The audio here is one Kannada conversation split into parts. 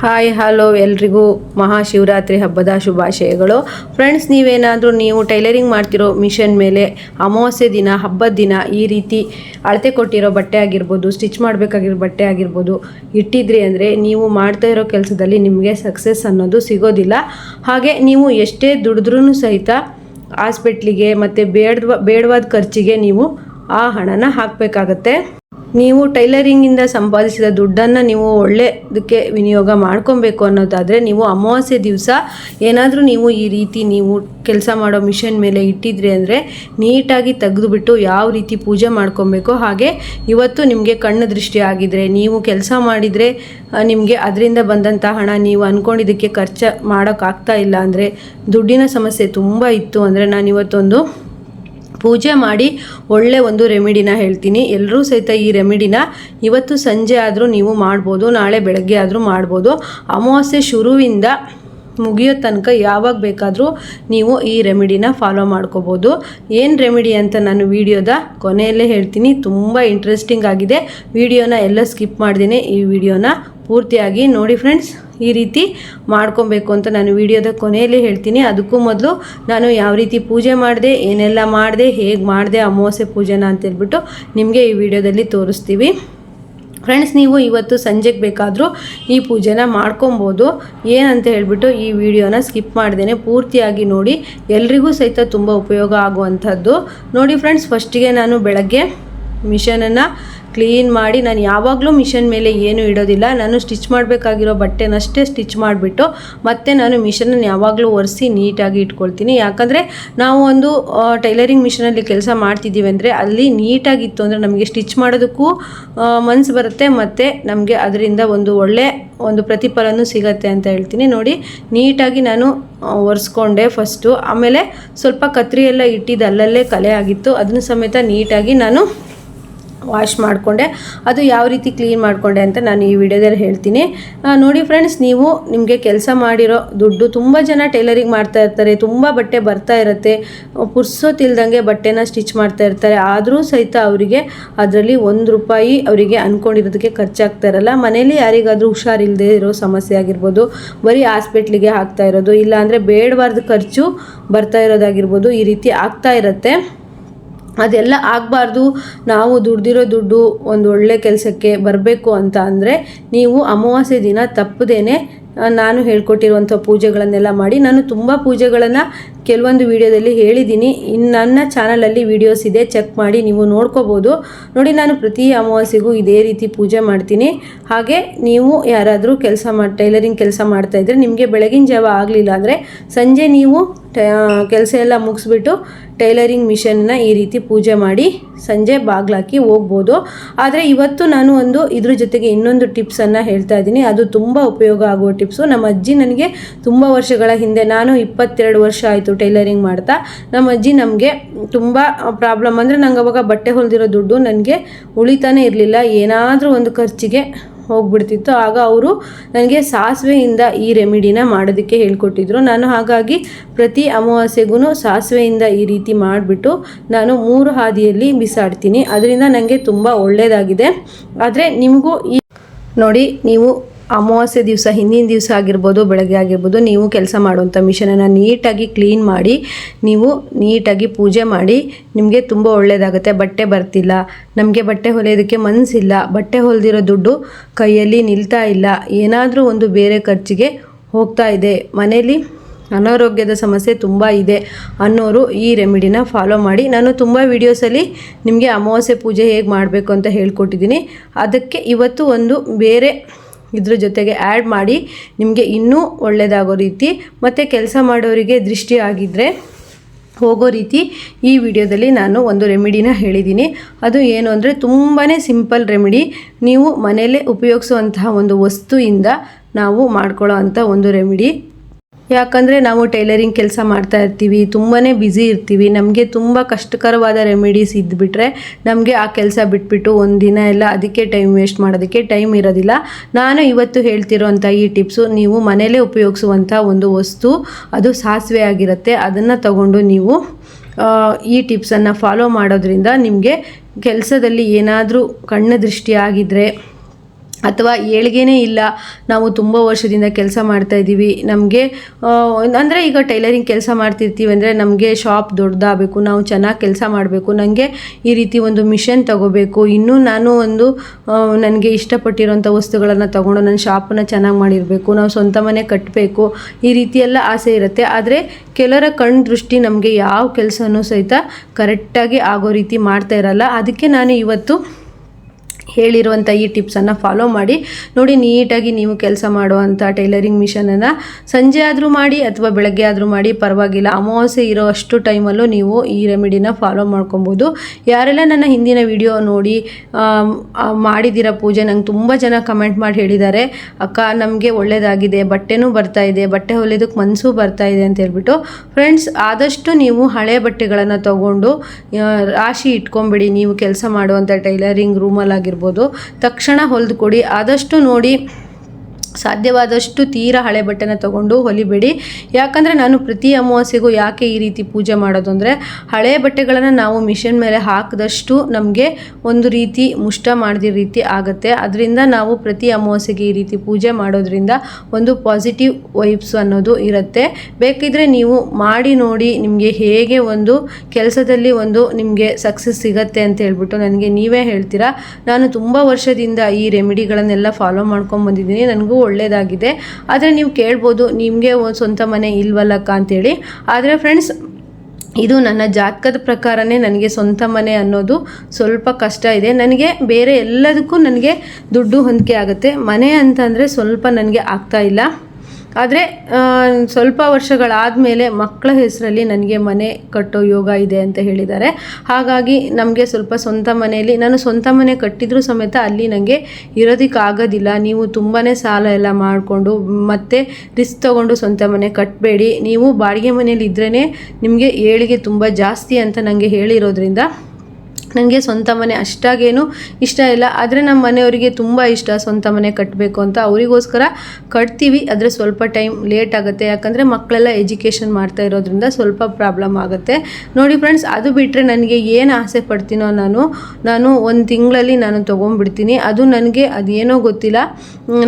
ಹಾಯ್ ಹಲೋ ಎಲ್ರಿಗೂ. ಮಹಾಶಿವರಾತ್ರಿ ಹಬ್ಬದ ಶುಭಾಶಯಗಳು. ಫ್ರೆಂಡ್ಸ್ ನೀವೇನಾದರೂ ನೀವು ಟೈಲರಿಂಗ್ ಮಾಡ್ತಿರೋ ಮಿಷನ್ ಮೇಲೆ ಅಮಾವಾಸ್ಯೆ ದಿನ, ಹಬ್ಬದ ದಿನ ಈ ರೀತಿ ಅಳತೆ ಕೊಟ್ಟಿರೋ ಬಟ್ಟೆ ಆಗಿರ್ಬೋದು, ಸ್ಟಿಚ್ ಮಾಡಬೇಕಾಗಿರೋ ಬಟ್ಟೆ ಆಗಿರ್ಬೋದು ಇಟ್ಟಿದ್ರಿ ಅಂದರೆ ನೀವು ಮಾಡ್ತಾ ಇರೋ ಕೆಲಸದಲ್ಲಿ ನಿಮಗೆ ಸಕ್ಸಸ್ ಅನ್ನೋದು ಸಿಗೋದಿಲ್ಲ. ಹಾಗೆ ನೀವು ಎಷ್ಟೇ ದುಡಿದ್ರೂ ಸಹಿತ ಹಾಸ್ಪಿಟ್ಲಿಗೆ ಮತ್ತು ಬೇಡ್ವ, ಬೇಡವಾದ ಖರ್ಚಿಗೆ ನೀವು ಆ ಹಣನ ಹಾಕಬೇಕಾಗತ್ತೆ. ನೀವು ಟೈಲರಿಂಗಿಂದ ಸಂಪಾದಿಸಿದ ದುಡ್ಡನ್ನು ನೀವು ಒಳ್ಳೆಯದಕ್ಕೆ ವಿನಿಯೋಗ ಮಾಡ್ಕೊಬೇಕು ಅನ್ನೋದಾದರೆ ನೀವು ಅಮಾವಾಸ್ಯೆ ದಿವಸ ಏನಾದರೂ ನೀವು ಈ ರೀತಿ ನೀವು ಕೆಲಸ ಮಾಡೋ ಮಿಷನ್ ಮೇಲೆ ಇಟ್ಟಿದ್ರಿ ಅಂದರೆ ನೀಟಾಗಿ ತೆಗೆದುಬಿಟ್ಟು ಯಾವ ರೀತಿ ಪೂಜೆ ಮಾಡ್ಕೊಬೇಕು. ಹಾಗೆ ಇವತ್ತು ನಿಮಗೆ ಕಣ್ಣು ದೃಷ್ಟಿ ಆಗಿದ್ರೆ, ನೀವು ಕೆಲಸ ಮಾಡಿದರೆ ನಿಮಗೆ ಅದರಿಂದ ಬಂದಂಥ ಹಣ ನೀವು ಅಂದ್ಕೊಂಡಿದ್ದಕ್ಕೆ ಖರ್ಚು ಮಾಡೋಕ್ಕಾಗ್ತಾ ಇಲ್ಲ ಅಂದರೆ ದುಡ್ಡಿನ ಸಮಸ್ಯೆ ತುಂಬ ಇತ್ತು ಅಂದರೆ ನಾನು ಇವತ್ತೊಂದು ಪೂಜೆ ಮಾಡಿ ಒಳ್ಳೆ ಒಂದು ರೆಮಿಡಿನ ಹೇಳ್ತೀನಿ. ಎಲ್ಲರೂ ಸಹಿತ ಈ ರೆಮಿಡಿನ ಇವತ್ತು ಸಂಜೆ ಆದರೂ ನೀವು ಮಾಡ್ಬೋದು, ನಾಳೆ ಬೆಳಗ್ಗೆ ಆದರೂ ಮಾಡ್ಬೋದು. ಅಮಾವಾಸ್ಯೆ ಶುರುವಿಂದ ಮುಗಿಯೋ ತನಕ ಯಾವಾಗ ಬೇಕಾದರೂ ನೀವು ಈ ರೆಮಿಡಿನ ಫಾಲೋ ಮಾಡ್ಕೋಬೋದು. ಏನು ರೆಮಿಡಿ ಅಂತ ನಾನು ವಿಡಿಯೋದ ಕೊನೆಯಲ್ಲೇ ಹೇಳ್ತೀನಿ. ತುಂಬ ಇಂಟ್ರೆಸ್ಟಿಂಗ್ ಆಗಿದೆ. ವಿಡಿಯೋನ ಎಲ್ಲ ಸ್ಕಿಪ್ ಮಾಡ್ದೇನೆ ಈ ವಿಡಿಯೋನ ಪೂರ್ತಿಯಾಗಿ ನೋಡಿ ಫ್ರೆಂಡ್ಸ್ ಈ ರೀತಿ ಮಾಡ್ಕೊಬೇಕು ಅಂತ ನಾನು ವಿಡಿಯೋದ ಕೊನೆಯಲ್ಲಿ ಹೇಳ್ತೀನಿ. ಅದಕ್ಕೂ ಮೊದಲು ನಾನು ಯಾವ ರೀತಿ ಪೂಜೆ ಮಾಡಿದೆ, ಏನೆಲ್ಲ ಮಾಡಿದೆ, ಹೇಗೆ ಮಾಡಿದೆ ಅಮಾವಾಸ್ಯೆ ಪೂಜೆನ ಅಂತೇಳ್ಬಿಟ್ಟು ನಿಮಗೆ ಈ ವಿಡಿಯೋದಲ್ಲಿ ತೋರಿಸ್ತೀವಿ. ಫ್ರೆಂಡ್ಸ್ ನೀವು ಇವತ್ತು ಸಂಜೆಗೆ ಬೇಕಾದರೂ ಈ ಪೂಜೆನ ಮಾಡ್ಕೊಬೋದು. ಏನಂತ ಹೇಳಿಬಿಟ್ಟು ಈ ವಿಡಿಯೋನ ಸ್ಕಿಪ್ ಮಾಡ್ದೇನೆ, ಪೂರ್ತಿಯಾಗಿ ನೋಡಿ. ಎಲ್ರಿಗೂ ಸಹಿತ ತುಂಬ ಉಪಯೋಗ ಆಗುವಂಥದ್ದು. ನೋಡಿ ಫ್ರೆಂಡ್ಸ್ ಫಸ್ಟಿಗೆ ನಾನು ಬೆಳಗ್ಗೆ ಮಿಷನನ್ನು ಕ್ಲೀನ್ ಮಾಡಿ ನಾನು ಯಾವಾಗಲೂ ಮಿಷನ್ ಮೇಲೆ ಏನು ಇಡೋದಿಲ್ಲ. ನಾನು ಸ್ಟಿಚ್ ಮಾಡಬೇಕಾಗಿರೋ ಬಟ್ಟೆನಷ್ಟೇ ಸ್ಟಿಚ್ ಮಾಡಿಬಿಟ್ಟು ಮತ್ತೆ ನಾನು ಮಿಷನನ್ನು ಯಾವಾಗಲೂ ಒರೆಸಿ ನೀಟಾಗಿ ಇಟ್ಕೊಳ್ತೀನಿ. ಯಾಕಂದರೆ ನಾವು ಒಂದು ಟೈಲರಿಂಗ್ ಮಿಷನಲ್ಲಿ ಕೆಲಸ ಮಾಡ್ತಿದ್ದೀವಿ ಅಂದರೆ ಅಲ್ಲಿ ನೀಟಾಗಿತ್ತು ಅಂದರೆ ನಮಗೆ ಸ್ಟಿಚ್ ಮಾಡೋದಕ್ಕೂ ಮನಸ್ಸು ಬರುತ್ತೆ ಮತ್ತು ನಮಗೆ ಅದರಿಂದ ಒಂದು ಒಳ್ಳೆ ಒಂದು ಪ್ರತಿಫಲನೂ ಸಿಗತ್ತೆ ಅಂತ ಹೇಳ್ತೀನಿ. ನೋಡಿ, ನೀಟಾಗಿ ನಾನು ಒರೆಸ್ಕೊಂಡೆ ಫಸ್ಟು ಆಮೇಲೆ ಸ್ವಲ್ಪ ಕತ್ರಿ ಎಲ್ಲ ಇಟ್ಟಿದ್ದು ಅಲ್ಲಲ್ಲೇ ಕಲೆ ಆಗಿತ್ತು. ಅದನ್ನು ಸಮೇತ ನೀಟಾಗಿ ನಾನು ವಾಶ್ ಮಾಡಿಕೊಂಡೆ. ಅದು ಯಾವ ರೀತಿ ಕ್ಲೀನ್ ಮಾಡಿಕೊಂಡೆ ಅಂತ ನಾನು ಈ ವಿಡಿಯೋದಲ್ಲಿ ಹೇಳ್ತೀನಿ. ನೋಡಿ ಫ್ರೆಂಡ್ಸ್ ನೀವು ನಿಮಗೆ ಕೆಲಸ ಮಾಡಿರೋ ದುಡ್ಡು ತುಂಬ ಜನ ಟೈಲರಿಂಗ್ ಮಾಡ್ತಾ ಇರ್ತಾರೆ, ತುಂಬ ಬಟ್ಟೆ ಬರ್ತಾ ಇರುತ್ತೆ, ಪುರ್ಸೋತಿಲ್ದಂಗೆ ಬಟ್ಟೆನ ಸ್ಟಿಚ್ ಮಾಡ್ತಾ ಇರ್ತಾರೆ, ಆದರೂ ಸಹಿತ ಅವರಿಗೆ ಅದರಲ್ಲಿ ಒಂದು ರೂಪಾಯಿ ಅವರಿಗೆ ಅಂದ್ಕೊಂಡಿರೋದಕ್ಕೆ ಖರ್ಚಾಗ್ತಾ ಇರಲ್ಲ. ಮನೇಲಿ ಯಾರಿಗಾದರೂ ಹುಷಾರಿಲ್ಲದೆ ಇರೋ ಸಮಸ್ಯೆ ಆಗಿರ್ಬೋದು, ಬರೀ ಹಾಸ್ಪಿಟ್ಲಿಗೆ ಹಾಕ್ತಾ ಇರೋದು ಇಲ್ಲ ಅಂದರೆ ಬೇಡವಾರ್ದು ಖರ್ಚು ಬರ್ತಾ ಇರೋದಾಗಿರ್ಬೋದು, ಈ ರೀತಿ ಆಗ್ತಾ ಇರುತ್ತೆ. ಅದೆಲ್ಲ ಆಗಬಾರ್ದು. ನಾವು ದುಡ್ದಿರೋ ದುಡ್ಡು ಒಂದು ಒಳ್ಳೆ ಕೆಲಸಕ್ಕೆ ಬರಬೇಕು ಅಂತ ಅಂದರೆ ನೀವು ಅಮಾವಾಸ್ಯೆ ದಿನ ತಪ್ಪದೇನೆ ನಾನು ಹೇಳ್ಕೊಟ್ಟಿರುವಂಥ ಪೂಜೆಗಳನ್ನೆಲ್ಲ ಮಾಡಿ ನಾನು ತುಂಬ ಪೂಜೆಗಳನ್ನು ಕೆಲವೊಂದು ವಿಡಿಯೋದಲ್ಲಿ ಹೇಳಿದ್ದೀನಿ. ಇನ್ನು ನನ್ನ ಚಾನಲಲ್ಲಿ ವಿಡಿಯೋಸ್ ಇದೆ ಚೆಕ್ ಮಾಡಿ ನೀವು ನೋಡ್ಕೋಬೋದು. ನೋಡಿ, ನಾನು ಪ್ರತಿ ಅಮಾವಾಸ್ಯೆಗೂ ಇದೇ ರೀತಿ ಪೂಜೆ ಮಾಡ್ತೀನಿ. ಹಾಗೆ ನೀವು ಯಾರಾದರೂ ಕೆಲಸ ಮಾಡಿ ಟೈಲರಿಂಗ್ ಕೆಲಸ ಮಾಡ್ತಾಯಿದ್ರೆ ನಿಮಗೆ ಬೆಳಗಿನ ಜಾವ ಆಗಲಿಲ್ಲ ಅಂದರೆ ಸಂಜೆ ನೀವು ಕೆಲಸ ಎಲ್ಲ ಮುಗಿಸ್ಬಿಟ್ಟು ಟೈಲರಿಂಗ್ ಮಿಷನ್ನ ಈ ರೀತಿ ಪೂಜೆ ಮಾಡಿ ಸಂಜೆ ಬಾಗ್ಲಾಕಿ ಹೋಗ್ಬೋದು. ಆದರೆ ಇವತ್ತು ನಾನು ಒಂದು, ಇದ್ರ ಜೊತೆಗೆ ಇನ್ನೊಂದು ಟಿಪ್ಸನ್ನು ಹೇಳ್ತಾ ಇದ್ದೀನಿ. ಅದು ತುಂಬ ಉಪಯೋಗ ಆಗುವ ಟಿಪ್ಸು ನಮ್ಮ ಅಜ್ಜಿ ನನಗೆ ತುಂಬ ವರ್ಷಗಳ ಹಿಂದೆ, ನಾನು ಇಪ್ಪತ್ತೆರಡು ವರ್ಷ ಆಯಿತು ಟೈಲರಿಂಗ್ ಮಾಡ್ತಾ ನಮ್ಮ ಅಜ್ಜಿ ನಮಗೆ ತುಂಬ ಪ್ರಾಬ್ಲಮ್ ಅಂದರೆ ನಂಗೆ ಅವಾಗ ಬಟ್ಟೆ ಹೊಲಿದಿರೋ ದುಡ್ಡು ನನಗೆ ಉಳಿತಾನೇ ಇರಲಿಲ್ಲ. ಏನಾದರೂ ಒಂದು ಖರ್ಚಿಗೆ ಹೋಗ್ಬಿಡ್ತಿತ್ತು. ಆಗ ಅವರು ನನಗೆ ಸಾಸಿವೆಯಿಂದ ಈ ರೆಮಿಡಿನ ಮಾಡೋದಕ್ಕೆ ಹೇಳ್ಕೊಟ್ಟಿದ್ರು. ನಾನು ಹಾಗಾಗಿ ಪ್ರತಿ ಅಮಾವಾಸ್ಯೆಗೂ ಸಾಸಿವೆಯಿಂದ ಈ ರೀತಿ ಮಾಡಿಬಿಟ್ಟು ನಾನು ಮೂರು ಹಾದಿಯಲ್ಲಿ ಬಿಸಾಡ್ತೀನಿ. ಅದರಿಂದ ನನಗೆ ತುಂಬ ಒಳ್ಳೆಯದಾಗಿದೆ ಆದರೆ ನಿಮಗೂ ಈ ನೋಡಿ, ನೀವು ಅಮಾವಾಸ್ಯೆ ದಿವಸ, ಹಿಂದಿನ ದಿವಸ ಆಗಿರ್ಬೋದು, ಬೆಳಗ್ಗೆ ಆಗಿರ್ಬೋದು, ನೀವು ಕೆಲಸ ಮಾಡುವಂಥ ಮಿಷನನ್ನು ನೀಟಾಗಿ ಕ್ಲೀನ್ ಮಾಡಿ, ನೀವು ನೀಟಾಗಿ ಪೂಜೆ ಮಾಡಿ, ನಿಮಗೆ ತುಂಬ ಒಳ್ಳೆಯದಾಗುತ್ತೆ ಬಟ್ಟೆ ಬರ್ತಿಲ್ಲ, ನಮಗೆ ಬಟ್ಟೆ ಹೊಲಿಯೋದಕ್ಕೆ ಮನಸ್ಸಿಲ್ಲ ಬಟ್ಟೆ ಹೊಲಿದಿರೋ ದುಡ್ಡು ಕೈಯಲ್ಲಿ ನಿಲ್ತಾ ಇಲ್ಲ, ಏನಾದರೂ ಒಂದು ಬೇರೆ ಖರ್ಚಿಗೆ ಹೋಗ್ತಾ ಇದೆ. ಮನೆಯಲ್ಲಿ ಅನಾರೋಗ್ಯದ ಸಮಸ್ಯೆ ತುಂಬ ಇದೆ ಅನ್ನೋರು ಈ ರೆಮಿಡಿನ ಫಾಲೋ ಮಾಡಿ. ನಾನು ತುಂಬ ವೀಡಿಯೋಸಲ್ಲಿ ನಿಮಗೆ ಅಮಾವಾಸ್ಯೆ ಪೂಜೆ ಹೇಗೆ ಮಾಡಬೇಕು ಅಂತ ಹೇಳ್ಕೊಟ್ಟಿದ್ದೀನಿ. ಅದಕ್ಕೆ ಇವತ್ತು ಒಂದು ಬೇರೆ ಇದ್ರ ಜೊತೆಗೆ ಆ್ಯಡ್ ಮಾಡಿ ನಿಮಗೆ ಇನ್ನೂ ಒಳ್ಳೆಯದಾಗೋ ರೀತಿ ಮತ್ತು ಕೆಲಸ ಮಾಡೋರಿಗೆ ದೃಷ್ಟಿ ಆಗಿದ್ದರೆ ಹೋಗೋ ರೀತಿ ಈ ವಿಡಿಯೋದಲ್ಲಿ ನಾನು ಒಂದು ರೆಮಿಡಿನ ಹೇಳಿದ್ದೀನಿ. ಅದು ಏನು ಅಂದರೆ ತುಂಬಾ ಸಿಂಪಲ್ ರೆಮಿಡಿ. ನೀವು ಮನೆಯಲ್ಲೇ ಉಪಯೋಗಿಸುವಂತಹ ಒಂದು ವಸ್ತುವಿಂದ ನಾವು ಮಾಡ್ಕೊಳ್ಳೋ ಒಂದು ರೆಮಿಡಿ. ಯಾಕಂದರೆ ನಾವು ಟೈಲರಿಂಗ್ ಕೆಲಸ ಮಾಡ್ತಾ ಇರ್ತೀವಿ ತುಂಬಾ ಬ್ಯುಸಿ ಇರ್ತೀವಿ. ನಮಗೆ ತುಂಬ ಕಷ್ಟಕರವಾದ ರೆಮಿಡೀಸ್ ಇದ್ದುಬಿಟ್ರೆ ನಮಗೆ ಆ ಕೆಲಸ ಬಿಟ್ಬಿಟ್ಟು ಒಂದು ದಿನ ಎಲ್ಲ ಅದಕ್ಕೆ ಟೈಮ್ ವೇಸ್ಟ್ ಮಾಡೋದಕ್ಕೆ ಟೈಮ್ ಇರೋದಿಲ್ಲ. ನಾನು ಇವತ್ತು ಹೇಳ್ತಿರೋಂಥ ಈ ಟಿಪ್ಸು ನೀವು ಮನೇಲೇ ಉಪಯೋಗಿಸುವಂಥ ಒಂದು ವಸ್ತು, ಅದು ಸಾಸಿವೆ ಆಗಿರುತ್ತೆ. ಅದನ್ನು ತಗೊಂಡು ನೀವು ಈ ಟಿಪ್ಸನ್ನು ಫಾಲೋ ಮಾಡೋದ್ರಿಂದ ನಿಮಗೆ ಕೆಲಸದಲ್ಲಿ ಏನಾದರೂ ಕಣ್ಣು ದೃಷ್ಟಿ ಆಗಿದ್ದರೆ ಅಥವಾ ಏಳ್ಗೆನೇ ಇಲ್ಲ, ನಾವು ತುಂಬ ವರ್ಷದಿಂದ ಕೆಲಸ ಮಾಡ್ತಾ ಇದ್ದೀವಿ ನಮಗೆ ಅಂದರೆ ಈಗ ಟೈಲರಿಂಗ್ ಕೆಲಸ ಮಾಡ್ತಿರ್ತೀವಿ ಅಂದರೆ ನಮಗೆ ಶಾಪ್ ದೊಡ್ಡದಾಗಬೇಕು ನಾವು ಚೆನ್ನಾಗಿ ಕೆಲಸ ಮಾಡಬೇಕು ನನಗೆ ಈ ರೀತಿ ಒಂದು ಮಿಷನ್ ತಗೋಬೇಕು, ಇನ್ನೂ ನಾನು ಒಂದು ನನಗೆ ಇಷ್ಟಪಟ್ಟಿರೋಂಥ ವಸ್ತುಗಳನ್ನು ತಗೊಂಡು ನನ್ನ ಶಾಪನ್ನು ಚೆನ್ನಾಗಿ ಮಾಡಿರಬೇಕು, ನಾವು ಸ್ವಂತ ಮನೆ ಕಟ್ಟಬೇಕು ಈ ರೀತಿ ಎಲ್ಲ ಆಸೆ ಇರುತ್ತೆ. ಆದರೆ ಕೆಲವರ ಕಣ್ಣು ದೃಷ್ಟಿ ನಮಗೆ ಯಾವ ಕೆಲಸನೂ ಸಹಿತ ಕರೆಕ್ಟಾಗಿ ಆಗೋ ರೀತಿ ಮಾಡ್ತಾ ಇರಲ್ಲ. ಅದಕ್ಕೆ ನಾನು ಇವತ್ತು ಹೇಳಿರುವಂಥ ಈ ಟಿಪ್ಸನ್ನು ಫಾಲೋ ಮಾಡಿ. ನೋಡಿ, ನೀಟಾಗಿ ನೀವು ಕೆಲಸ ಮಾಡುವಂಥ ಟೈಲರಿಂಗ್ ಮಿಷನನ್ನು ಸಂಜೆ ಆದರೂ ಮಾಡಿ ಅಥವಾ ಬೆಳಗ್ಗೆ ಆದರೂ ಮಾಡಿ, ಪರವಾಗಿಲ್ಲ. ಅಮಾವಾಸ್ಯೆ ಇರೋ ಅಷ್ಟು ಟೈಮಲ್ಲೂ ನೀವು ಈ ರೆಮಿಡಿನ ಫಾಲೋ ಮಾಡ್ಕೊಬೋದು. ಯಾರೆಲ್ಲ ನನ್ನ ಹಿಂದಿನ ವಿಡಿಯೋ ನೋಡಿ ಮಾಡಿದ್ದೀರ ಪೂಜೆ, ನಂಗೆ ತುಂಬ ಜನ ಕಮೆಂಟ್ ಮಾಡಿ ಹೇಳಿದ್ದಾರೆ. ಅಕ್ಕ, ನಮಗೆ ಒಳ್ಳೆಯದಾಗಿದೆ ಬಟ್ಟೆನೂ ಬರ್ತಾ ಇದೆ, ಬಟ್ಟೆ ಹೊಲಿಯೋದಕ್ಕೆ ಮನಸ್ಸು ಬರ್ತಾ ಇದೆ ಅಂತ ಹೇಳ್ಬಿಟ್ಟು. ಫ್ರೆಂಡ್ಸ್ ಆದಷ್ಟು ನೀವು ಹಳೆ ಬಟ್ಟೆಗಳನ್ನು ತಗೊಂಡು ರಾಶಿ ಇಟ್ಕೊಂಬಿಡಿ. ನೀವು ಕೆಲಸ ಮಾಡುವಂಥ ಟೈಲರಿಂಗ್ ರೂಮಲ್ಲಿ ಆಗಿರ್ಬೋದು ತಕ್ಷಣ ಹೊಲಿದು ಕೊಡಿ. ಆದಷ್ಟು ನೋಡಿ ಸಾಧ್ಯವಾದಷ್ಟು ತೀರ ಹಳೆ ಬಟ್ಟೆನ ತಗೊಂಡು ಹೊಲಿಬೇಡಿ. ಯಾಕಂದರೆ ನಾನು ಪ್ರತಿ ಅಮಾವಾಸ್ಯೆಗೂ ಯಾಕೆ ಈ ರೀತಿ ಪೂಜೆ ಮಾಡೋದು ಅಂದರೆ, ಹಳೆ ಬಟ್ಟೆಗಳನ್ನು ನಾವು ಮಿಷನ್ ಮೇಲೆ ಹಾಕಿದಷ್ಟು ನಮಗೆ ಒಂದು ರೀತಿ ಮುಷ್ಟ ಮಾಡಿದ ರೀತಿ ಆಗುತ್ತೆ. ಅದರಿಂದ ನಾವು ಪ್ರತಿ ಅಮಾವಾಸ್ಯೆಗೆ ಈ ರೀತಿ ಪೂಜೆ ಮಾಡೋದ್ರಿಂದ ಒಂದು ಪಾಸಿಟಿವ್ ವೈಬ್ಸ್ ಅನ್ನೋದು ಇರುತ್ತೆ. ಬೇಕಿದ್ರೆ ನೀವು ಮಾಡಿ ನೋಡಿ ನಿಮಗೆ ಹೇಗೆ ಒಂದು ಕೆಲಸದಲ್ಲಿ ಒಂದು ನಿಮಗೆ ಸಕ್ಸಸ್ ಸಿಗತ್ತೆ ಅಂತ ಹೇಳ್ಬಿಟ್ಟು ನನಗೆ ನೀವೇ ಹೇಳ್ತೀರಾ? ನಾನು ತುಂಬ ವರ್ಷದಿಂದ ಈ ರೆಮಿಡಿಗಳನ್ನೆಲ್ಲ ಫಾಲೋ ಮಾಡ್ಕೊಂಡು ಬಂದಿದ್ದೀನಿ. ನನಗೂ ಒಳ್ಳೆಯದಾಗಿದೆ ಆದರೆ ನೀವು ಕೇಳ್ಬೋದು, ನಿಮಗೆ ಒಂದು ಸ್ವಂತ ಮನೆ ಇಲ್ವಲ್ಲಕ್ಕ ಅಂತೇಳಿ. ಆದರೆ ಫ್ರೆಂಡ್ಸ್ ಇದು ನನ್ನ ಜಾತಕದ ಪ್ರಕಾರನೇ ನನಗೆ ಸ್ವಂತ ಮನೆ ಅನ್ನೋದು ಸ್ವಲ್ಪ ಕಷ್ಟ ಇದೆ. ನನಗೆ ಬೇರೆ ಎಲ್ಲದಕ್ಕೂ ನನಗೆ ದುಡ್ಡು ಹೊಂದಿಕೆ ಆಗುತ್ತೆ. ಮನೆ ಅಂತಂದರೆ ಸ್ವಲ್ಪ ನನಗೆ ಆಗ್ತಾ ಇಲ್ಲ. ಆದರೆ ಸ್ವಲ್ಪ ವರ್ಷಗಳಾದಮೇಲೆ ಮಕ್ಕಳ ಹೆಸರಲ್ಲಿ ನನಗೆ ಮನೆ ಕಟ್ಟೋ ಯೋಗ ಇದೆ ಅಂತ ಹೇಳಿದ್ದಾರೆ. ಹಾಗಾಗಿ ನಮಗೆ ಸ್ವಲ್ಪ ಸ್ವಂತ ಮನೆಯಲ್ಲಿ, ನಾನು ಸ್ವಂತ ಮನೆ ಕಟ್ಟಿದ್ರೂ ಸಮೇತ ಅಲ್ಲಿ ನನಗೆ ಇರೋದಕ್ಕಾಗೋದಿಲ್ಲ. ನೀವು ತುಂಬಾ ಸಾಲ ಎಲ್ಲ ಮಾಡಿಕೊಂಡು, ಮತ್ತೆ ರಿಸ್ಕ್ ತೊಗೊಂಡು ಸ್ವಂತ ಮನೆ ಕಟ್ಟಬೇಡಿ ನೀವು ಬಾಡಿಗೆ ಮನೇಲಿ ಇದ್ರೇ ನಿಮಗೆ ಏಳಿಗೆ ತುಂಬ ಜಾಸ್ತಿ ಅಂತ ನನಗೆ ಹೇಳಿರೋದ್ರಿಂದ ನನಗೆ ಸ್ವಂತ ಮನೆ ಅಷ್ಟಾಗೇನು ಇಷ್ಟ ಇಲ್ಲ. ಆದರೆ ನಮ್ಮ ಮನೆಯವರಿಗೆ ತುಂಬ ಇಷ್ಟ ಸ್ವಂತ ಮನೆ ಕಟ್ಟಬೇಕು ಅಂತ. ಅವರಿಗೋಸ್ಕರ ಕಟ್ತೀವಿ. ಆದರೆ ಸ್ವಲ್ಪ ಟೈಮ್ ಲೇಟ್ ಆಗುತ್ತೆ. ಯಾಕಂದರೆ ಮಕ್ಕಳೆಲ್ಲ ಎಜುಕೇಷನ್ ಮಾಡ್ತಾ ಇರೋದ್ರಿಂದ ಸ್ವಲ್ಪ ಪ್ರಾಬ್ಲಮ್ ಆಗುತ್ತೆ. ನೋಡಿ ಫ್ರೆಂಡ್ಸ್, ಅದು ಬಿಟ್ಟರೆ ನನಗೆ ಏನು ಆಸೆ ಪಡ್ತೀನೋ ನಾನು ನಾನು ಒಂದು ತಿಂಗಳಲ್ಲಿ ನಾನು ತೊಗೊಂಡ್ಬಿಡ್ತೀನಿ. ಅದು ನನಗೆ ಅದೇನೋ ಗೊತ್ತಿಲ್ಲ.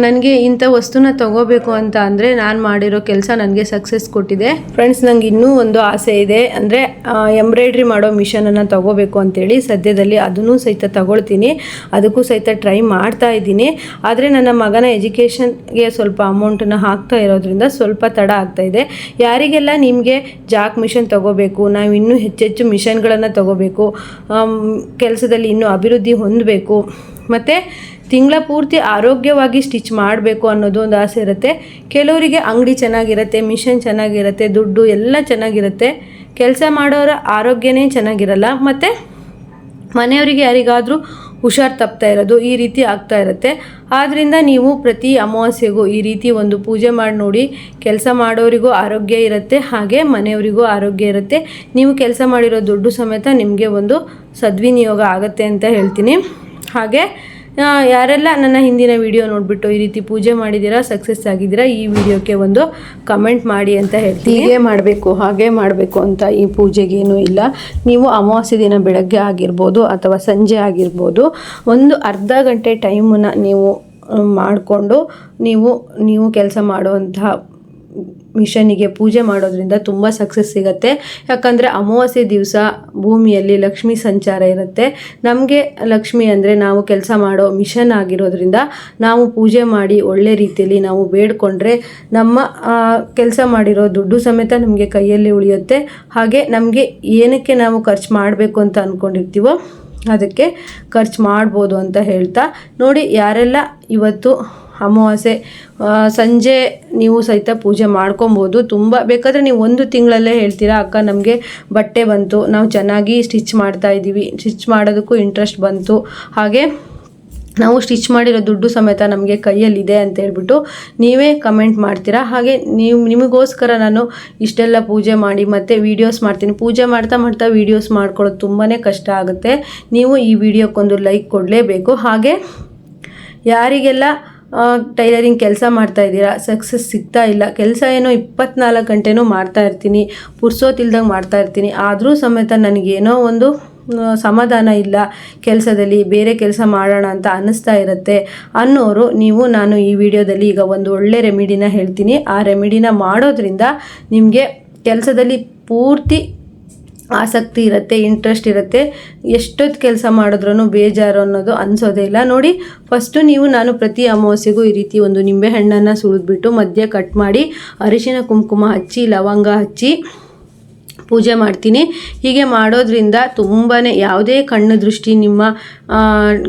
ನನಗೆ ಇಂಥ ವಸ್ತುನ ತಗೋಬೇಕು ಅಂತ ಅಂದರೆ ನಾನು ಮಾಡಿರೋ ಕೆಲಸ ನನಗೆ ಸಕ್ಸಸ್ ಕೊಟ್ಟಿದೆ. ಫ್ರೆಂಡ್ಸ್, ನಂಗೆ ಇನ್ನೂ ಒಂದು ಆಸೆ ಇದೆ. ಅಂದರೆ ಎಂಬ್ರಾಯ್ಡ್ರಿ ಮಾಡೋ ಮಿಷನನ್ನು ತಗೋಬೇಕು ಅಂತೇಳಿ ಸದ್ಯದಲ್ಲಿ ಅದನ್ನು ಸಹಿತ ತಗೊಳ್ತೀನಿ. ಅದಕ್ಕೂ ಸಹಿತ ಟ್ರೈ ಮಾಡ್ತಾ ಇದ್ದೀನಿ. ಆದರೆ ನನ್ನ ಮಗನ ಎಜುಕೇಷನ್ಗೆ ಸ್ವಲ್ಪ ಅಮೌಂಟನ್ನು ಹಾಕ್ತಾ ಇರೋದ್ರಿಂದ ಸ್ವಲ್ಪ ತಡ ಆಗ್ತಾ ಇದೆ. ಯಾರಿಗೆಲ್ಲ ನಿಮಗೆ ಜಾಕ್ ಮಿಷನ್ ತಗೋಬೇಕು, ನಾವು ಇನ್ನೂ ಹೆಚ್ಚೆಚ್ಚು ಮಿಷನ್ಗಳನ್ನು ತಗೋಬೇಕು ಕೆಲಸದಲ್ಲಿ ಇನ್ನೂ ಅಭಿವೃದ್ಧಿ ಹೊಂದಬೇಕು, ಮತ್ತು ತಿಂಗಳ ಪೂರ್ತಿ ಆರೋಗ್ಯವಾಗಿ ಸ್ಟಿಚ್ ಮಾಡಬೇಕು ಅನ್ನೋದು ಒಂದು ಆಸೆ ಇರುತ್ತೆ. ಕೆಲವರಿಗೆ ಅಂಗಡಿ ಚೆನ್ನಾಗಿರುತ್ತೆ ಮಿಷನ್ ಚೆನ್ನಾಗಿರುತ್ತೆ, ದುಡ್ಡು ಎಲ್ಲ ಚೆನ್ನಾಗಿರುತ್ತೆ. ಕೆಲಸ ಮಾಡೋರ ಆರೋಗ್ಯನೇ ಚೆನ್ನಾಗಿರಲ್ಲ, ಮತ್ತು ಮನೆಯವರಿಗೆ ಯಾರಿಗಾದರೂ ಹುಷಾರು ತಪ್ತಾ ಇರೋದು ಈ ರೀತಿ ಆಗ್ತಾ ಇರುತ್ತೆ. ಆದ್ದರಿಂದ ನೀವು ಪ್ರತಿ ಅಮಾವಾಸ್ಯೆಗೂ ಈ ರೀತಿ ಒಂದು ಪೂಜೆ ಮಾಡಿ ನೋಡಿ ಕೆಲಸ ಮಾಡೋರಿಗೂ ಆರೋಗ್ಯ ಇರುತ್ತೆ, ಹಾಗೆ ಮನೆಯವರಿಗೂ ಆರೋಗ್ಯ ಇರುತ್ತೆ. ನೀವು ಕೆಲಸ ಮಾಡಿರೋ ದುಡ್ಡು ಸಮೇತ ನಿಮಗೆ ಒಂದು ಸದ್ವಿನಿಯೋಗ ಆಗುತ್ತೆ ಅಂತ ಹೇಳ್ತೀನಿ. ಹಾಗೆ ಯಾರೆಲ್ಲ ನನ್ನ ಹಿಂದಿನ ವಿಡಿಯೋ ನೋಡಿಬಿಟ್ಟು ಈ ರೀತಿ ಪೂಜೆ ಮಾಡಿದ್ದೀರಾ ಸಕ್ಸಸ್ ಆಗಿದ್ದೀರಾ, ಈ ವಿಡಿಯೋಕ್ಕೆ ಒಂದು ಕಮೆಂಟ್ ಮಾಡಿ ಅಂತ ಹೇಳ್ತೀನಿ. ಹೀಗೆ ಮಾಡಬೇಕು, ಹಾಗೆ ಮಾಡಬೇಕು ಅಂತ ಈ ಪೂಜೆಗೇನು ಇಲ್ಲ. ನೀವು ಅಮಾವಾಸ್ಯೆ ದಿನ ಬೆಳಗ್ಗೆ ಆಗಿರ್ಬೋದು ಅಥವಾ ಸಂಜೆ ಆಗಿರ್ಬೋದು, ಒಂದು ಅರ್ಧ ಗಂಟೆ ಟೈಮನ್ನು ನೀವು ಮಾಡಿಕೊಂಡು ನೀವು ನೀವು ಕೆಲಸ ಮಾಡುವಂತಹ ಮಿಷನಿಗೆ ಪೂಜೆ ಮಾಡೋದ್ರಿಂದ ತುಂಬ ಸಕ್ಸಸ್ ಸಿಗುತ್ತೆ. ಯಾಕಂದರೆ ಅಮಾವಾಸ್ಯೆ ದಿವಸ ಭೂಮಿಯಲ್ಲಿ ಲಕ್ಷ್ಮಿ ಸಂಚಾರ ಇರುತ್ತೆ. ನಮಗೆ ಲಕ್ಷ್ಮಿ ಅಂದರೆ ನಾವು ಕೆಲಸ ಮಾಡೋ ಮಿಷನ್ ಆಗಿರೋದ್ರಿಂದ ನಾವು ಪೂಜೆ ಮಾಡಿ ಒಳ್ಳೆ ರೀತಿಯಲ್ಲಿ ನಾವು ಬೇಡ್ಕೊಂಡ್ರೆ ನಮ್ಮ ಕೆಲಸ ಮಾಡಿರೋ ದುಡ್ಡು ಸಮೇತ ನಮಗೆ ಕೈಯಲ್ಲಿ ಉಳಿಯುತ್ತೆ. ಹಾಗೆ ನಮಗೆ ಏನಕ್ಕೆ ನಾವು ಖರ್ಚು ಮಾಡಬೇಕು ಅಂತ ಅಂದ್ಕೊಂಡಿರ್ತೀವೋ ಅದಕ್ಕೆ ಖರ್ಚು ಮಾಡ್ಬೋದು ಅಂತ ಹೇಳ್ತಾ. ನೋಡಿ ಯಾರೆಲ್ಲ ಇವತ್ತು ಅಮಾವಾಸ್ಯೆ ಸಂಜೆ ನೀವು ಸಹಿತ ಪೂಜೆ ಮಾಡ್ಕೊಬೋದು. ತುಂಬ, ಬೇಕಾದರೆ ನೀವು ಒಂದು ತಿಂಗಳಲ್ಲೇ ಹೇಳ್ತೀರಾ? ಅಕ್ಕ, ನಮಗೆ ಬಟ್ಟೆ ಬಂತು. ನಾವು ಚೆನ್ನಾಗಿ ಸ್ಟಿಚ್ ಮಾಡ್ತಾ ಇದ್ದೀವಿ. ಸ್ಟಿಚ್ ಮಾಡೋದಕ್ಕೂ ಇಂಟ್ರೆಸ್ಟ್ ಬಂತು. ಹಾಗೆ ನಾವು ಸ್ಟಿಚ್ ಮಾಡಿರೋ ದುಡ್ಡು ಸಮೇತ ನಮಗೆ ಕೈಯಲ್ಲಿದೆ ಅಂತ ಹೇಳ್ಬಿಟ್ಟು ನೀವೇ ಕಮೆಂಟ್ ಮಾಡ್ತೀರಾ? ಹಾಗೆ ನೀವು, ನಿಮಗೋಸ್ಕರ ನಾನು ಇಷ್ಟೆಲ್ಲ ಪೂಜೆ ಮಾಡಿ ಮತ್ತೆ ವೀಡಿಯೋಸ್ ಮಾಡ್ತೀನಿ. ಪೂಜೆ ಮಾಡ್ತಾ ಮಾಡ್ತಾ ವೀಡಿಯೋಸ್ ಮಾಡ್ಕೊಳ್ಳೋದು ತುಂಬಾ ಕಷ್ಟ ಆಗುತ್ತೆ. ನೀವು ಈ ವಿಡಿಯೋಕ್ಕೊಂದು ಲೈಕ್ ಕೊಡಲೇಬೇಕು. ಹಾಗೆ ಯಾರಿಗೆಲ್ಲ ಟೈಲರಿಂಗ್ ಕೆಲಸ ಮಾಡ್ತಾ ಇದ್ದೀರಾ? ಸಕ್ಸಸ್ ಸಿಗ್ತಾ ಇಲ್ಲ. ಕೆಲಸ ಏನೋ ಇಪ್ಪತ್ನಾಲ್ಕು ಗಂಟೆನೂ ಮಾಡ್ತಾ ಇರ್ತೀನಿ. ಪುರ್ಸೋತಿಲ್ದಂಗೆ ಮಾಡ್ತಾ ಇರ್ತೀನಿ. ಆದರೂ ಸಮೇತ ನನಗೇನೋ ಒಂದು ಸಮಾಧಾನ ಇಲ್ಲ ಕೆಲಸದಲ್ಲಿ. ಬೇರೆ ಕೆಲಸ ಮಾಡೋಣ ಅಂತ ಅನ್ನಿಸ್ತಾ ಇರುತ್ತೆ. ಅನ್ನೋರು, ನೀವು, ನಾನು ಈ ವಿಡಿಯೋದಲ್ಲಿ ಈಗ ಒಂದು ಒಳ್ಳೆ ರೆಮಿಡಿನ ಹೇಳ್ತೀನಿ. ಆ ರೆಮಿಡಿನ ಮಾಡೋದ್ರಿಂದ ನಿಮಗೆ ಕೆಲಸದಲ್ಲಿ ಪೂರ್ತಿ ಆಸಕ್ತಿ ಇರುತ್ತೆ ಇಂಟ್ರೆಸ್ಟ್ ಇರುತ್ತೆ ಎಷ್ಟೊತ್ತು ಕೆಲಸ ಮಾಡಿದ್ರೂ ಬೇಜಾರು ಅನ್ನೋದು ಅನಿಸೋದೇ ಇಲ್ಲ. ನೋಡಿ ಫಸ್ಟು ನೀವು, ನಾನು ಪ್ರತಿ ಅಮಾವಾಸ್ಯೆಗೂ ಈ ರೀತಿ ಒಂದು ನಿಂಬೆಹಣ್ಣನ್ನು ಸುಳಿದ್ಬಿಟ್ಟು ಮಧ್ಯೆ ಕಟ್ ಮಾಡಿ ಅರಿಶಿನ, ಕುಂಕುಮ ಹಚ್ಚಿ, ಲವಂಗ ಹಚ್ಚಿ ಪೂಜೆ ಮಾಡ್ತೀನಿ. ಹೀಗೆ ಮಾಡೋದ್ರಿಂದ ತುಂಬಾ ಯಾವುದೇ ಕಣ್ಣು ದೃಷ್ಟಿ ನಿಮ್ಮ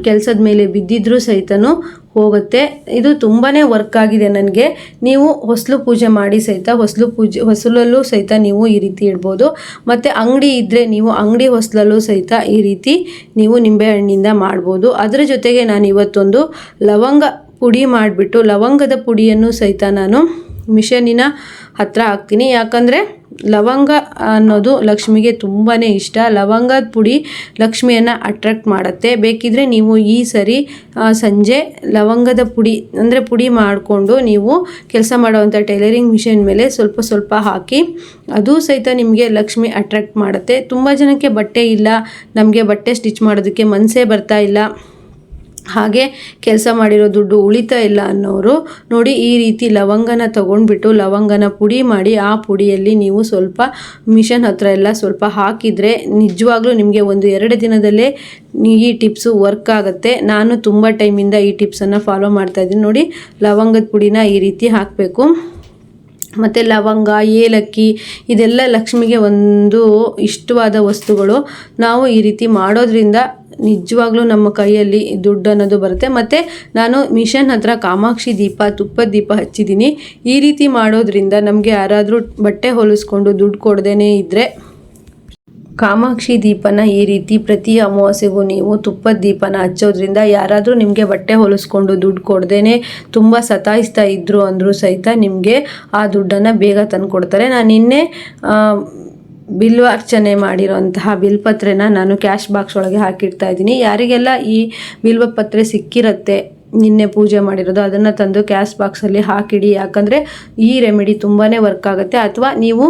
ಕೆಲಸದ ಮೇಲೆ ಬಿದ್ದಿದ್ರೂ ಸಹಿತನೂ ಹೋಗುತ್ತೆ. ಇದು ತುಂಬಾ ವರ್ಕ್ ಆಗಿದೆ ನನಗೆ. ನೀವು ಹೊಸಲು ಪೂಜೆ ಮಾಡಿ ಸಹಿತ, ಹೊಸಲು ಪೂಜೆ, ಹೊಸಲಲ್ಲೂ ಸಹಿತ ನೀವು ಈ ರೀತಿ ಇಡ್ಬೋದು. ಮತ್ತು ಅಂಗಡಿ ಇದ್ದರೆ ನೀವು ಅಂಗಡಿ ಹೊಸಲಲ್ಲೂ ಸಹಿತ ಈ ರೀತಿ ನೀವು ನಿಂಬೆಹಣ್ಣಿಂದ ಮಾಡ್ಬೋದು. ಅದರ ಜೊತೆಗೆ ನಾನು ಇವತ್ತೊಂದು ಲವಂಗ ಪುಡಿ ಮಾಡಿಬಿಟ್ಟು, ಲವಂಗದ ಪುಡಿಯನ್ನು ಸಹಿತ ನಾನು ಮಿಷನಿನ ಹತ್ತಿರ ಹಾಕ್ತೀನಿ. ಯಾಕಂದರೆ ಲವಂಗ ಅನ್ನೋದು ಲಕ್ಷ್ಮಿಗೆ ತುಂಬಾ ಇಷ್ಟ. ಲವಂಗದ ಪುಡಿ ಲಕ್ಷ್ಮಿಯನ್ನು ಅಟ್ರಾಕ್ಟ್ ಮಾಡುತ್ತೆ. ಬೇಕಿದ್ರೆ ನೀವು ಈ ಸರಿ ಸಂಜೆ ಲವಂಗದ ಪುಡಿ, ಅಂದರೆ ಪುಡಿ ಮಾಡಿಕೊಂಡು ನೀವು ಕೆಲಸ ಮಾಡುವಂಥ ಟೈಲರಿಂಗ್ ಮಿಷಿನ್ ಮೇಲೆ ಸ್ವಲ್ಪ ಸ್ವಲ್ಪ ಹಾಕಿ, ಅದು ಸಹಿತ ನಿಮಗೆ ಲಕ್ಷ್ಮಿ ಅಟ್ರಾಕ್ಟ್ ಮಾಡುತ್ತೆ. ತುಂಬ ಜನಕ್ಕೆ ಬಟ್ಟೆ ಇಲ್ಲ. ನಮಗೆ ಬಟ್ಟೆ ಸ್ಟಿಚ್ ಮಾಡೋದಕ್ಕೆ ಮನಸ್ಸೇ ಬರ್ತಾ ಇಲ್ಲ. ಹಾಗೆ ಕೆಲಸ ಮಾಡಿರೋ ದುಡ್ಡು ಉಳಿತಾ ಇಲ್ಲ ಅನ್ನೋರು ನೋಡಿ ಈ ರೀತಿ ಲವಂಗನ ತಗೊಂಡ್ಬಿಟ್ಟು ಲವಂಗನ ಪುಡಿ ಮಾಡಿ ಆ ಪುಡಿಯಲ್ಲಿ ನೀವು ಸ್ವಲ್ಪ ಮಿಷನ್ ಹತ್ರ ಎಲ್ಲ ಸ್ವಲ್ಪ ಹಾಕಿದರೆ ನಿಜವಾಗ್ಲೂ ನಿಮಗೆ ಒಂದು ಎರಡು ದಿನದಲ್ಲೇ ಈ ಟಿಪ್ಸು ವರ್ಕ್ ಆಗುತ್ತೆ. ನಾನು ತುಂಬ ಟೈಮಿಂದ ಈ ಟಿಪ್ಸನ್ನು ಫಾಲೋ ಮಾಡ್ತಾ ಇದ್ದೀನಿ. ನೋಡಿ ಲವಂಗದ ಪುಡಿನ ಈ ರೀತಿ ಹಾಕಬೇಕು. ಮತ್ತು ಲವಂಗ, ಏಲಕ್ಕಿ, ಇದೆಲ್ಲ ಲಕ್ಷ್ಮಿಗೆ ಒಂದು ಇಷ್ಟವಾದ ವಸ್ತುಗಳು. ನಾವು ಈ ರೀತಿ ಮಾಡೋದ್ರಿಂದ ನಿಜವಾಗ್ಲೂ ನಮ್ಮ ಕೈಯಲ್ಲಿ ದುಡ್ಡು ಅನ್ನೋದು ಬರುತ್ತೆ. ಮತ್ತು ನಾನು ಮಿಷನ್ ಹತ್ರ ಕಾಮಾಕ್ಷಿ ದೀಪ ತುಪ್ಪದ ದೀಪ ಹಚ್ಚಿದ್ದೀನಿ. ಈ ರೀತಿ ಮಾಡೋದ್ರಿಂದ ನಮಗೆ ಯಾರಾದರೂ ಬಟ್ಟೆ ಹೊಲಿಸ್ಕೊಂಡು ದುಡ್ಡು ಕೊಡ್ದೇ ಇದ್ದರೆ ಕಾಮಾಕ್ಷಿ ದೀಪನ ಈ ರೀತಿ ಪ್ರತಿ ಅಮಾವಾಸ್ಯೆಗೂ ನೀವು ತುಪ್ಪದ ದೀಪನ ಹಚ್ಚೋದ್ರಿಂದ ಯಾರಾದರೂ ನಿಮಗೆ ಬಟ್ಟೆ ಹೊಲಿಸ್ಕೊಂಡು ದುಡ್ಡು ಕೊಡ್ದೇ ತುಂಬ ಸತಾಯಿಸ್ತಾ ಇದ್ದರು ಅಂದರೂ ಸಹಿತ ನಿಮಗೆ ಆ ದುಡ್ಡನ್ನು ಬೇಗ ತಂದು ಕೊಡ್ತಾರೆ ನಾನು ನಿನ್ನೆ ಬಿಲ್ವಾರ್ಚನೆ ಮಾಡಿರೋಂತಹ ಬಿಲ್ಪತ್ರೆನ ನಾನು ಕ್ಯಾಶ್ ಬಾಕ್ಸ್ ಒಳಗೆ ಹಾಕಿಡ್ತಾ ಇದ್ದೀನಿ. ಯಾರಿಗೆಲ್ಲ ಈ ಬಿಲ್ವಪತ್ರೆ ಸಿಕ್ಕಿರತ್ತೆ, ನಿನ್ನೆ ಪೂಜೆ ಮಾಡಿರೋದು, ಅದನ್ನು ತಂದು ಕ್ಯಾಶ್ ಬಾಕ್ಸಲ್ಲಿ ಹಾಕಿಡಿ. ಯಾಕಂದರೆ ಈ ರೆಮಿಡಿ ತುಂಬಾ ವರ್ಕ್ ಆಗುತ್ತೆ. ಅಥವಾ ನೀವು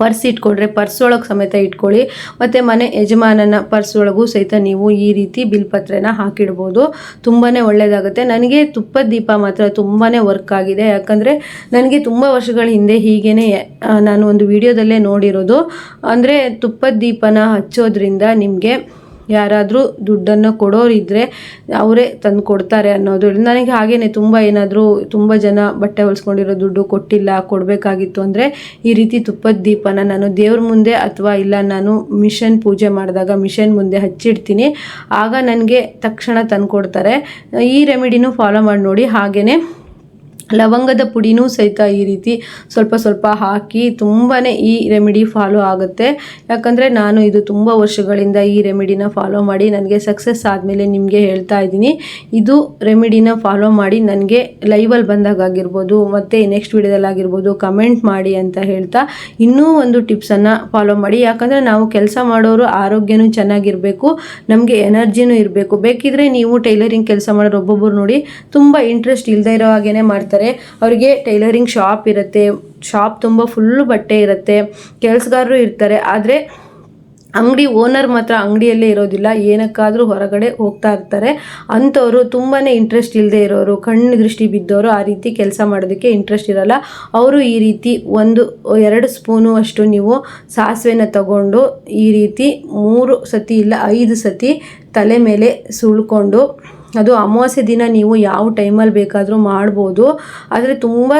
ಪರ್ಸ್ ಇಟ್ಕೊಂಡ್ರೆ, ಪರ್ಸ್ ಒಳಗೆ ಸಮೇತ ಇಟ್ಕೊಳ್ಳಿ. ಮತ್ತು ಮನೆ ಯಜಮಾನನ ಪರ್ಸ್ ಒಳಗೂ ಸಹಿತ ನೀವು ಈ ರೀತಿ ಬಿಲ್ಪತ್ರೆನ ಹಾಕಿಡ್ಬೋದು. ತುಂಬಾ ಒಳ್ಳೆಯದಾಗುತ್ತೆ ನನಗೆ ತುಪ್ಪದ ದೀಪ ಮಾತ್ರ ತುಂಬಾ ವರ್ಕ್ ಆಗಿದೆ. ಯಾಕಂದರೆ ನನಗೆ ತುಂಬ ವರ್ಷಗಳ ಹಿಂದೆ ಹೀಗೇ ನಾನು ಒಂದು ವಿಡಿಯೋದಲ್ಲೇ ನೋಡಿರೋದು. ಅಂದರೆ ತುಪ್ಪದ ದೀಪನ ಹಚ್ಚೋದ್ರಿಂದ ನಿಮಗೆ ಯಾರಾದರೂ ದುಡ್ಡನ್ನು ಕೊಡೋರಿದ್ದರೆ ಅವರೇ ತಂದು ಕೊಡ್ತಾರೆ ಅನ್ನೋದು ನನಗೆ ಹಾಗೇನೆ ತುಂಬ ಏನಾದರೂ ತುಂಬ ಜನ ಬಟ್ಟೆ ಹೊಲಿಸ್ಕೊಂಡಿರೋ ದುಡ್ಡು ಕೊಟ್ಟಿಲ್ಲ, ಕೊಡಬೇಕಾಗಿತ್ತು ಅಂದರೆ ಈ ರೀತಿ ತುಪ್ಪದ ದೀಪನ ನಾನು ದೇವ್ರ ಮುಂದೆ ಅಥವಾ ಇಲ್ಲ ನಾನು ಮಿಷನ್ ಪೂಜೆ ಮಾಡಿದಾಗ ಮಿಷನ್ ಮುಂದೆ ಹಚ್ಚಿಡ್ತೀನಿ. ಆಗ ನನಗೆ ತಕ್ಷಣ ತಂದು ಕೊಡ್ತಾರೆ ಈ ರೆಮಿಡಿನೂ ಫಾಲೋ ಮಾಡಿ ನೋಡಿ. ಹಾಗೆಯೇ ಲವಂಗದ ಪುಡಿನೂ ಸಹಿತ ಈ ರೀತಿ ಸ್ವಲ್ಪ ಸ್ವಲ್ಪ ಹಾಕಿ ತುಂಬಾ ಈ ರೆಮಿಡಿ ಫಾಲೋ ಆಗುತ್ತೆ. ಯಾಕಂದರೆ ನಾನು ಇದು ತುಂಬ ವರ್ಷಗಳಿಂದ ಈ ರೆಮಿಡಿನ ಫಾಲೋ ಮಾಡಿ ನನಗೆ ಸಕ್ಸಸ್ ಆದಮೇಲೆ ನಿಮಗೆ ಹೇಳ್ತಾ ಇದ್ದೀನಿ. ಇದು ರೆಮಿಡಿನ ಫಾಲೋ ಮಾಡಿ ನನಗೆ ಲೈವಲ್ಲಿ ಬಂದಾಗ ಆಗಿರ್ಬೋದು, ಮತ್ತು ನೆಕ್ಸ್ಟ್ ವಿಡಿಯೋದಲ್ಲಿ ಆಗಿರ್ಬೋದು ಕಮೆಂಟ್ ಮಾಡಿ ಅಂತ ಹೇಳ್ತಾ ಇನ್ನೂ ಒಂದು ಟಿಪ್ಸನ್ನು ಫಾಲೋ ಮಾಡಿ. ಯಾಕಂದರೆ ನಾವು ಕೆಲಸ ಮಾಡೋರು ಆರೋಗ್ಯನೂ ಚೆನ್ನಾಗಿರಬೇಕು, ನಮಗೆ ಎನರ್ಜಿನೂ ಇರಬೇಕು. ಬೇಕಿದ್ರೆ ನೀವು ಟೈಲರಿಂಗ್ ಕೆಲಸ ಮಾಡೋರು ಒಬ್ಬೊಬ್ಬರು ನೋಡಿ, ತುಂಬ ಇಂಟ್ರೆಸ್ಟ್ ಇಲ್ಲದೆ ಇರೋ ಹಾಗೇ ಮಾಡ್ತಾರೆ. ಅವರಿಗೆ ಟೈಲರಿಂಗ್ ಶಾಪ್ ಇರುತ್ತೆ, ಶಾಪ್ ತುಂಬ ಫುಲ್ಲು ಬಟ್ಟೆ ಇರುತ್ತೆ, ಕೆಲಸಗಾರರು ಇರ್ತಾರೆ. ಆದರೆ ಅಂಗಡಿ ಓನರ್ ಮಾತ್ರ ಅಂಗಡಿಯಲ್ಲೇ ಇರೋದಿಲ್ಲ, ಏನಕ್ಕಾದರೂ ಹೊರಗಡೆ ಹೋಗ್ತಾ ಇರ್ತಾರೆ. ಅಂಥವ್ರು ತುಂಬಾ ಇಂಟ್ರೆಸ್ಟ್ ಇಲ್ಲದೆ ಇರೋರು, ಕಣ್ಣು ದೃಷ್ಟಿ ಬಿದ್ದವರು ಆ ರೀತಿ ಕೆಲಸ ಮಾಡೋದಕ್ಕೆ ಇಂಟ್ರೆಸ್ಟ್ ಇರಲ್ಲ. ಅವರು ಈ ರೀತಿ ಒಂದು, ಎರಡು ಸ್ಪೂನು ಅಷ್ಟು ನೀವು ಸಾಸಿವೆನ ತಗೊಂಡು ಈ ರೀತಿ ಮೂರು ಸತಿ ಇಲ್ಲ ಐದು ಸತಿ ತಲೆ ಮೇಲೆ ಸುಳ್ಕೊಂಡು ಅದು ಅಮಾವಾಸ್ಯೆ ದಿನ ನೀವು ಯಾವ ಟೈಮಲ್ಲಿ ಬೇಕಾದರೂ ಮಾಡ್ಬೋದು. ಆದರೆ ತುಂಬ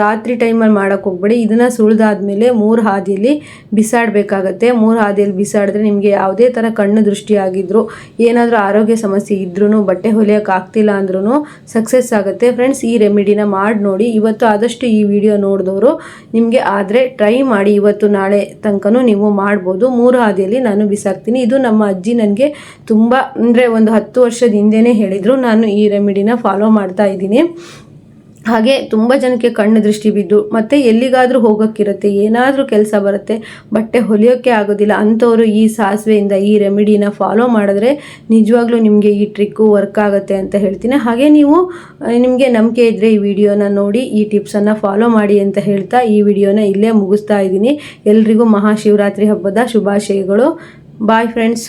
ರಾತ್ರಿ ಟೈಮಲ್ಲಿ ಮಾಡೋಕ್ಕೆ ಹೋಗ್ಬೇಡಿ. ಇದನ್ನು ಸುಳಿದಾದ್ಮೇಲೆ ಮೂರು ಹಾದಿಯಲ್ಲಿ ಬಿಸಾಡಬೇಕಾಗತ್ತೆ. ಮೂರು ಹಾದಿಯಲ್ಲಿ ಬಿಸಾಡಿದ್ರೆ ನಿಮಗೆ ಯಾವುದೇ ಥರ ಕಣ್ಣು ದೃಷ್ಟಿ ಆಗಿದ್ರು ಏನಾದರೂ ಆರೋಗ್ಯ ಸಮಸ್ಯೆ ಇದ್ರೂ ಬಟ್ಟೆ ಹೊಲಿಯೋಕೆ ಆಗ್ತಿಲ್ಲ ಅಂದ್ರೂ ಸಕ್ಸಸ್ ಆಗುತ್ತೆ. ಫ್ರೆಂಡ್ಸ್, ಈ ರೆಮಿಡಿನ ಮಾಡಿ ನೋಡಿ. ಇವತ್ತು ಆದಷ್ಟು ಈ ವಿಡಿಯೋ ನೋಡಿದವರು ನಿಮಗೆ ಆದರೆ ಟ್ರೈ ಮಾಡಿ. ಇವತ್ತು ನಾಳೆ ತನಕನೂ ನೀವು ಮಾಡ್ಬೋದು. ಮೂರು ಹಾದಿಯಲ್ಲಿ ನಾನು ಬಿಸಾಕ್ತೀನಿ. ಇದು ನಮ್ಮ ಅಜ್ಜಿ ನನಗೆ ತುಂಬ, ಅಂದರೆ ಒಂದು ಹತ್ತು ವರ್ಷದ ಹಿಂದೆನೇ ಹೇಳಿದರು. ನಾನು ಈ ರೆಮಿಡಿನ ಫಾಲೋ ಮಾಡ್ತಾ ಇದ್ದೀನಿ. ಹಾಗೆ ತುಂಬ ಜನಕ್ಕೆ ಕಣ್ಣು ದೃಷ್ಟಿ ಬಿದ್ದು, ಮತ್ತು ಎಲ್ಲಿಗಾದರೂ ಹೋಗೋಕ್ಕಿರುತ್ತೆ, ಏನಾದರೂ ಕೆಲಸ ಬರುತ್ತೆ, ಬಟ್ಟೆ ಹೊಲಿಯೋಕ್ಕೆ ಆಗೋದಿಲ್ಲ. ಅಂಥವರು ಈ ಸಾಸಿವೆಯಿಂದ ಈ ರೆಮಿಡಿನ ಫಾಲೋ ಮಾಡಿದ್ರೆ ನಿಜವಾಗ್ಲೂ ನಿಮಗೆ ಈ ಟ್ರಿಕ್ಕು ವರ್ಕ್ ಆಗುತ್ತೆ ಅಂತ ಹೇಳ್ತೀನಿ. ಹಾಗೆ ನೀವು ನಿಮಗೆ ನಂಬಿಕೆ ಇದ್ದರೆ ಈ ವಿಡಿಯೋನ ನೋಡಿ, ಈ ಟಿಪ್ಸನ್ನು ಫಾಲೋ ಮಾಡಿ ಅಂತ ಹೇಳ್ತಾ ಈ ವಿಡಿಯೋನ ಇಲ್ಲೇ ಮುಗಿಸ್ತಾ ಇದ್ದೀನಿ. ಎಲ್ರಿಗೂ ಮಹಾಶಿವರಾತ್ರಿ ಹಬ್ಬದ ಶುಭಾಶಯಗಳು. Bye friends